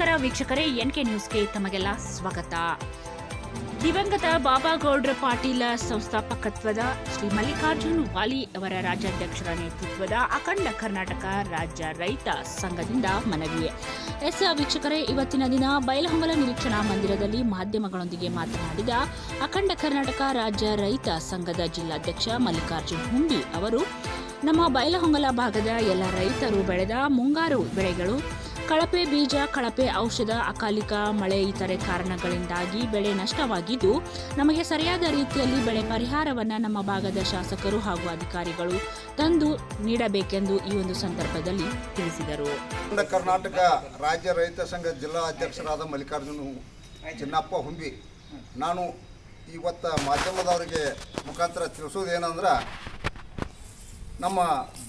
ನಮಸ್ಕಾರ ವೀಕ್ಷಕರೇ N K ನ್ಯೂಸ್ಗೆ ತಮಗೆಲ್ಲ ಸ್ವಾಗತ. ದಿವಂಗತ ಬಾಬಾ ಗೌಡ್ರ ಪಾಟೀಲ ಸಂಸ್ಥಾಪಕತ್ವದ ಶ್ರೀ ಮಲ್ಲಿಕಾರ್ಜುನ್ ವಾಲಿ ಅವರ ರಾಜ್ಯಾಧ್ಯಕ್ಷರ ನೇತೃತ್ವದ ಅಖಂಡ ಕರ್ನಾಟಕ ರಾಜ್ಯ ರೈತ ಸಂಘದಿಂದ ಮನವಿ. ಎಸ್, ವೀಕ್ಷಕರೇ, ಇವತ್ತಿನ ದಿನ ಬಯಲಹೊಂಗಲ ನಿರೀಕ್ಷಣಾ ಮಂದಿರದಲ್ಲಿ ಮಾಧ್ಯಮಗಳೊಂದಿಗೆ ಮಾತನಾಡಿದ ಅಖಂಡ ಕರ್ನಾಟಕ ರಾಜ್ಯ ರೈತ ಸಂಘದ ಜಿಲ್ಲಾಧ್ಯಕ್ಷ ಮಲ್ಲಿಕಾರ್ಜುನ್ ಹುಂಡಿ ಅವರು, ನಮ್ಮ ಬಯಲಹೊಂಗಲ ಭಾಗದ ಎಲ್ಲ ರೈತರು ಬೆಳೆದ ಮುಂಗಾರು ಬೆಳೆಗಳು ಕಳಪೆ ಬೀಜ, ಕಳಪೆ ಔಷಧ, ಅಕಾಲಿಕ ಮಳೆ ಇತರೆ ಕಾರಣಗಳಿಂದಾಗಿ ಬೆಳೆ ನಷ್ಟವಾಗಿದ್ದು, ನಮಗೆ ಸರಿಯಾದ ರೀತಿಯಲ್ಲಿ ಬೆಳೆ ಪರಿಹಾರವನ್ನು ನಮ್ಮ ಭಾಗದ ಶಾಸಕರು ಹಾಗೂ ಅಧಿಕಾರಿಗಳು ತಂದು ನೀಡಬೇಕೆಂದು ಈ ಒಂದು ಸಂದರ್ಭದಲ್ಲಿ ತಿಳಿಸಿದರು. ಕರ್ನಾಟಕ ರಾಜ್ಯ ರೈತ ಸಂಘ ಜಿಲ್ಲಾ ಅಧ್ಯಕ್ಷರಾದ ಮಲ್ಲಿಕಾರ್ಜುನ ಚಿನ್ನಪ್ಪ ಹುಂಬಿ, ನಾನು ಇವತ್ತು ಮಾಧ್ಯಮದವರಿಗೆ ಮುಖಾಂತರ ತಿಳಿಸೋದೇನಂದ್ರೆ, ನಮ್ಮ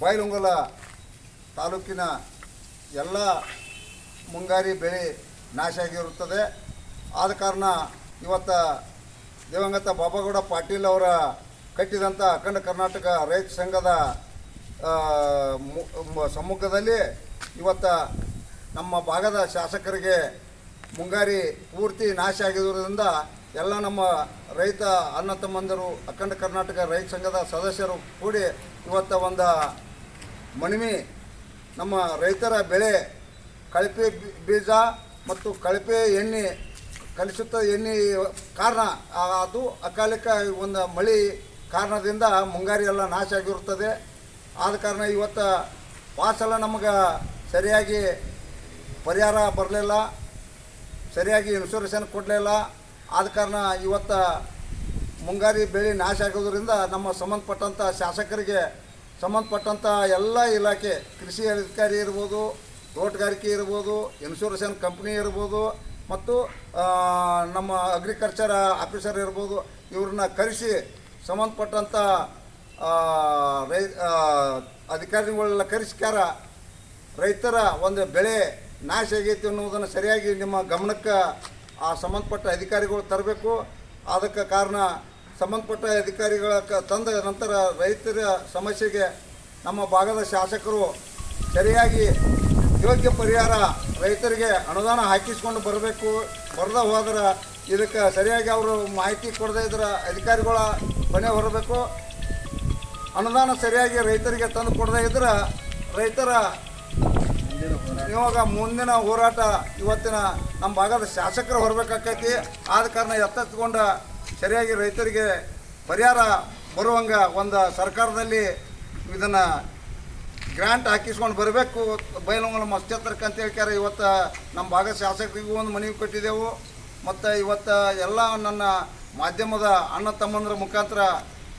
ಬೈಲುಂಗಲ ತಾಲೂಕಿನ ಎಲ್ಲ ಮುಂಗಾರಿ ಬೆಳೆ ನಾಶ ಆಗಿರುತ್ತದೆ. ಆದ ಕಾರಣ ಇವತ್ತು ದಿವಂಗತ ಬಾಬಾಗೌಡ ಪಾಟೀಲ್ ಅವರ ಕಟ್ಟಿದಂಥ ಅಖಂಡ ಕರ್ನಾಟಕ ರೈತ ಸಂಘದ ಸಮ್ಮುಖದಲ್ಲಿ ಇವತ್ತು ನಮ್ಮ ಭಾಗದ ಶಾಸಕರಿಗೆ ಮುಂಗಾರಿ ಪೂರ್ತಿ ನಾಶ ಆಗಿರುವುದರಿಂದ ಎಲ್ಲ ನಮ್ಮ ರೈತ ಅಣ್ಣ ತಮ್ಮಂದರು, ಅಖಂಡ ಕರ್ನಾಟಕ ರೈತ ಸಂಘದ ಸದಸ್ಯರು ಕೂಡಿ ಇವತ್ತು ಒಂದು ಮನವಿ ನಮ್ಮ ರೈತರ ಬೆಳೆ ಕಳಪೆ ಬೀಜ ಮತ್ತು ಕಳಪೆ ಎಣ್ಣೆ ಕಲಿಸುತ್ತ ಎಣ್ಣೆ ಕಾರಣ ಅದು ಅಕಾಲಿಕ ಒಂದು ಮಳೆ ಕಾರಣದಿಂದ ಮುಂಗಾರಿ ಎಲ್ಲ ನಾಶ ಆಗಿರುತ್ತದೆ. ಆದ ಕಾರಣ ಇವತ್ತು ಪಾಸೆಲ್ಲ ನಮಗೆ ಸರಿಯಾಗಿ ಪರಿಹಾರ ಬರಲಿಲ್ಲ, ಸರಿಯಾಗಿ ಇನ್ಶೂರೆನ್ಸನ್ನು ಕೊಡಲಿಲ್ಲ. ಆದ ಕಾರಣ ಇವತ್ತು ಮುಂಗಾರಿ ಬೆಳೆ ನಾಶ ಆಗೋದ್ರಿಂದ ನಮ್ಮ ಸಂಬಂಧಪಟ್ಟಂಥ ಶಾಸಕರಿಗೆ ಸಂಬಂಧಪಟ್ಟಂಥ ಎಲ್ಲ ಇಲಾಖೆ, ಕೃಷಿ ಅಧಿಕಾರಿ ಇರ್ಬೋದು ತೋಟಗಾರಿಕೆ ಇರ್ಬೋದು ಇನ್ಶೂರೆನ್ಸ್ ಕಂಪ್ನಿ ಇರ್ಬೋದು, ಮತ್ತು ನಮ್ಮ ಅಗ್ರಿಕಲ್ಚರ್ ಆಫೀಸರ್ ಇರ್ಬೋದು, ಇವ್ರನ್ನ ಕರೆಸಿ ಸಂಬಂಧಪಟ್ಟಂಥ ರೈ ಅಧಿಕಾರಿಗಳೆಲ್ಲ ಕರೆಸ್ಕ್ಯಾರ. ರೈತರ ಒಂದು ಬೆಳೆ ನಾಶ ಆಗೈತಿ ಅನ್ನೋದನ್ನು ಸರಿಯಾಗಿ ನಿಮ್ಮ ಗಮನಕ್ಕೆ, ಆ ಸಂಬಂಧಪಟ್ಟ ಅಧಿಕಾರಿಗಳು ತರಬೇಕು. ಅದಕ್ಕೆ ಕಾರಣ ಸಂಬಂಧಪಟ್ಟ ಅಧಿಕಾರಿಗಳ ತಂದ ನಂತರ ರೈತರ ಸಮಸ್ಯೆಗೆ ನಮ್ಮ ಭಾಗದ ಶಾಸಕರು ಸರಿಯಾಗಿ ಯೋಗ್ಯ ಪರಿಹಾರ ರೈತರಿಗೆ ಅನುದಾನ ಹಾಕಿಸ್ಕೊಂಡು ಬರಬೇಕು. ಬರದ ಹೋದ್ರೆ ಇದಕ್ಕೆ ಸರಿಯಾಗಿ ಅವರು ಮಾಹಿತಿ ಕೊಡದೇ ಇದ್ರೆ ಅಧಿಕಾರಿಗಳ ಮನೆ ಹೊರಬೇಕು. ಅನುದಾನ ಸರಿಯಾಗಿ ರೈತರಿಗೆ ತಂದು ಕೊಡದೇ ಇದ್ರೆ ರೈತರ ಇವಾಗ ಮುಂದಿನ ಹೋರಾಟ ಇವತ್ತಿನ ನಮ್ಮ ಭಾಗದ ಶಾಸಕರು ಹೊರಬೇಕಾಕೈತಿ. ಆದ ಕಾರಣ ಎತ್ತೆತ್ಕೊಂಡ ಸರಿಯಾಗಿ ರೈತರಿಗೆ ಪರಿಹಾರ ಬರುವಂಗ ಒಂದು ಸರ್ಕಾರದಲ್ಲಿ ಇದನ್ನು ಗ್ರಾಂಟ್ ಹಾಕಿಸ್ಕೊಂಡು ಬರಬೇಕು ಬೈಲೊಂಗಲ ಮಸ್ತೆತ್ತರಕ್ಕೆ ಅಂತ ಹೇಳ್ಕಾರೆ ಇವತ್ತು ನಮ್ಮ ಭಾಗದ ಶಾಸಕರಿಗೂ ಒಂದು ಮನವಿ ಕೊಟ್ಟಿದ್ದೆವು. ಮತ್ತು ಇವತ್ತು ಎಲ್ಲ ನನ್ನ ಮಾಧ್ಯಮದ ಅಣ್ಣ ತಮ್ಮಂದ್ರ ಮುಖಾಂತರ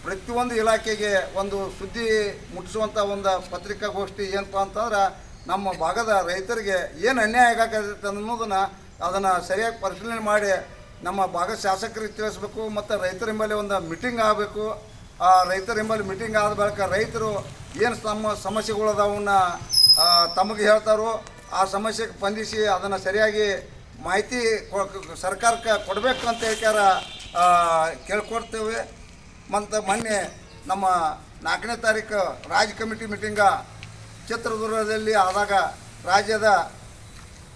ಪ್ರತಿಯೊಂದು ಇಲಾಖೆಗೆ ಒಂದು ಸುದ್ದಿ ಮುಟ್ಟಿಸುವಂಥ ಒಂದು ಪತ್ರಿಕಾಗೋಷ್ಠಿ ಏನಪ್ಪ ಅಂತಂದ್ರೆ, ನಮ್ಮ ಭಾಗದ ರೈತರಿಗೆ ಏನು ಅನ್ಯಾಯ ಆಗಾಕತ್ತೆ ಅನ್ನೋದನ್ನು ಅದನ್ನು ಸರಿಯಾಗಿ ಪರಿಶೀಲನೆ ಮಾಡಿ ನಮ್ಮ ಭಾಗದ ಶಾಸಕರಿಗೆ ತಿಳಿಸ್ಬೇಕು, ಮತ್ತು ರೈತರ ಮೇಲೆ ಒಂದು ಮೀಟಿಂಗ್ ಆಗಬೇಕು. ಆ, ರೈತರ ಎಂಬಲ್ಲಿ ಮೀಟಿಂಗ್ ಆದ ಬಳಿಕ ರೈತರು ಏನು ತಮ್ಮ ಸಮಸ್ಯೆಗಳು ಅದಾವನ್ನ ತಮಗೆ ಹೇಳ್ತಾರೋ ಆ ಸಮಸ್ಯೆಗೆ ಸ್ಪಂದಿಸಿ ಅದನ್ನು ಸರಿಯಾಗಿ ಮಾಹಿತಿ ಸರ್ಕಾರಕ್ಕೆ ಕೊಡಬೇಕು ಅಂತ ಹೇಳ್ಯಾರ ಕೇಳ್ಕೊಡ್ತೇವೆ. ಮತ್ತು ಮೊನ್ನೆ ನಮ್ಮ ನಾಲ್ಕನೇ ತಾರೀಕು ರಾಜ್ ಕಮಿಟಿ ಮೀಟಿಂಗ ಚಿತ್ರದುರ್ಗದಲ್ಲಿ ಆದಾಗ ರಾಜ್ಯದ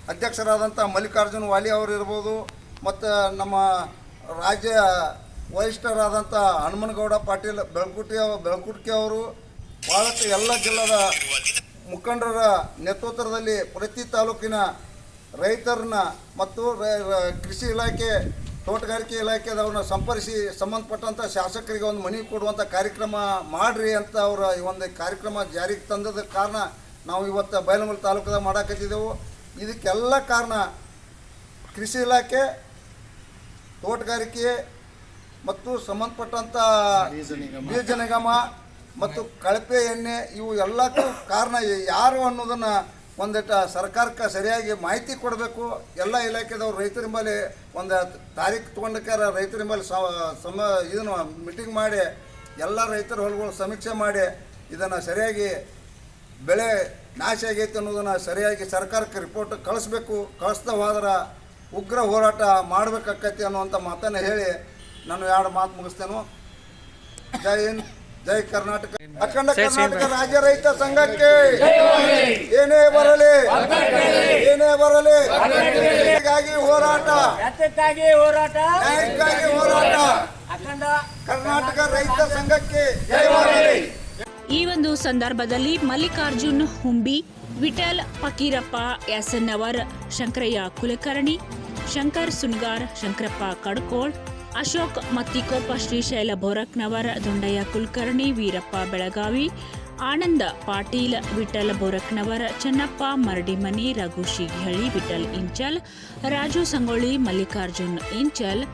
ಅಧ್ಯಕ್ಷರಾದಂಥ ಮಲ್ಲಿಕಾರ್ಜುನ್ ವಾಲಿ ಅವರು ಇರ್ಬೋದು, ಮತ್ತು ನಮ್ಮ ರಾಜ್ಯ ವರಿಷ್ಠರಾದಂಥ ಹನುಮನಗೌಡ ಪಾಟೀಲ್ ಬೆಳಕುಟಿ ಬೆಳಕುಟ್ಟಿ ಅವರು ಭಾಳಷ್ಟು ಎಲ್ಲ ಜಿಲ್ಲಾದ ಮುಖಂಡರ ನೇತೃತ್ವದಲ್ಲಿ ಪ್ರತಿ ತಾಲೂಕಿನ ರೈತರನ್ನ ಮತ್ತು ಕೃಷಿ ಇಲಾಖೆ, ತೋಟಗಾರಿಕೆ ಇಲಾಖೆದವ್ರನ್ನ ಸಂಪರ್ಕಿಸಿ ಸಂಬಂಧಪಟ್ಟಂಥ ಶಾಸಕರಿಗೆ ಒಂದು ಮನವಿ ಕೊಡುವಂಥ ಕಾರ್ಯಕ್ರಮ ಮಾಡಿರಿ ಅಂತ ಅವರ ಈ ಒಂದು ಕಾರ್ಯಕ್ರಮ ಜಾರಿಗೆ ತಂದದ ಕಾರಣ ನಾವು ಇವತ್ತು ಬಯಲಮಲ್ ತಾಲೂಕದಾಗ ಮಾಡಾಕತ್ತಿದ್ದೆವು. ಇದಕ್ಕೆಲ್ಲ ಕಾರಣ ಕೃಷಿ ಇಲಾಖೆ, ತೋಟಗಾರಿಕೆ ಮತ್ತು ಸಂಬಂಧಪಟ್ಟಂಥ ಬೀಜ ನಿಗಮ ಮತ್ತು ಕಳಪೆ ಎಣ್ಣೆ ಇವು ಎಲ್ಲಕ್ಕೂ ಕಾರಣ ಯಾರು ಅನ್ನೋದನ್ನು ಒಂದಿಟ್ಟು ಸರ್ಕಾರಕ್ಕೆ ಸರಿಯಾಗಿ ಮಾಹಿತಿ ಕೊಡಬೇಕು. ಎಲ್ಲ ಇಲಾಖೆದವ್ರು ರೈತರ ಮೇಲೆ ಒಂದು ತಾರೀಕು ತೊಗೊಂಡಕ್ಕಾರ ರೈತರ ಮೇಲೆ ಸಮ ಇದನ್ನು ಮೀಟಿಂಗ್ ಮಾಡಿ ಎಲ್ಲ ರೈತರ ಹೊಲಗಳು ಸಮೀಕ್ಷೆ ಮಾಡಿ ಇದನ್ನು ಸರಿಯಾಗಿ ಬೆಳೆ ನಾಶ ಆಗೈತೆ ಅನ್ನೋದನ್ನು ಸರಿಯಾಗಿ ಸರ್ಕಾರಕ್ಕೆ ರಿಪೋರ್ಟ್ ಕಳಿಸ್ಬೇಕು. ಕಳಿಸ್ತಾ ಹೋದ್ರೆ ಉಗ್ರ ಹೋರಾಟ ಮಾಡಬೇಕಾಕೈತಿ ಅನ್ನುವಂಥ ಮಾತನ್ನು ಹೇಳಿ ನಾನು ಎರಡು ಮಾತು ಮುಗಿಸ್ತೇನೋ. ಜೈ ಹಿಂದ್ ಜೈ ಕರ್ನಾಟಕ. ಅಖಂಡ ಕರ್ನಾಟಕ ರಾಜ್ಯ ರೈತ ಸಂಘಕ್ಕೆ ಏನೇ ಬರಲಿ ಏನೇ ಬರಲಿ ಹೋರಾಟ. ಹೋರಾಟ? ನ್ಯಾಯಕ್ಕಾಗಿ ಹೋರಾಟ. ಅಖಂಡ ಕರ್ನಾಟಕ ರೈತ ಸಂಘಕ್ಕೆ ಜಯವಾಗಲಿ ಈ ಒಂದು ಸಂದರ್ಭದಲ್ಲಿ ಮಲ್ಲಿಕಾರ್ಜುನ್ ಹುಂಬಿ ವಿಠಲ್ ಫಕೀರಪ್ಪ ಅವರ್ ಶಂಕರಯ್ಯ ಕುಲಕರ್ಣಿ ಶಂಕರ್ ಸುನ್ಗಾರ್ ಶಂಕರಪ್ಪ ಕಡ್ಕೋಳ್ ಅಶೋಕ್ ಮತ್ತಿಕೊಪ್ಪ ಶ್ರೀಶೈಲ ಬೋರಕ್ನವರ ದುಂಡಯ್ಯ ಕುಲಕರ್ಣಿ, ವೀರಪ್ಪ ಬೆಳಗಾವಿ, ಆನಂದ ಪಾಟೀಲ್, ವಿಠಲ್ ಬೋರಕ್ನವರ ಚೆನ್ನಪ್ಪ ಮರಡಿಮನಿ, ರಘು ಶಿಗಿಹಳ್ಳಿ ವಿಠಲ್ ಇಂಚಲ್, ರಾಜು ಸಂಗೊಳ್ಳಿ, ಮಲ್ಲಿಕಾರ್ಜುನ್ ಇಂಚಲ್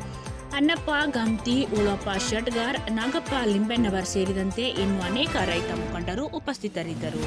ಅನ್ನಪ್ಪ ಗಮ್ತಿ ಉಳಪ್ಪ ಶೆಟ್ಗಾರ್, ನಾಗಪ್ಪ ಲಿಂಬೆನ್ನವರ್ ಸೇರಿದಂತೆ ಇನ್ನು ಅನೇಕ ರೈತ ಮುಖಂಡರು ಉಪಸ್ಥಿತರಿದ್ದರು.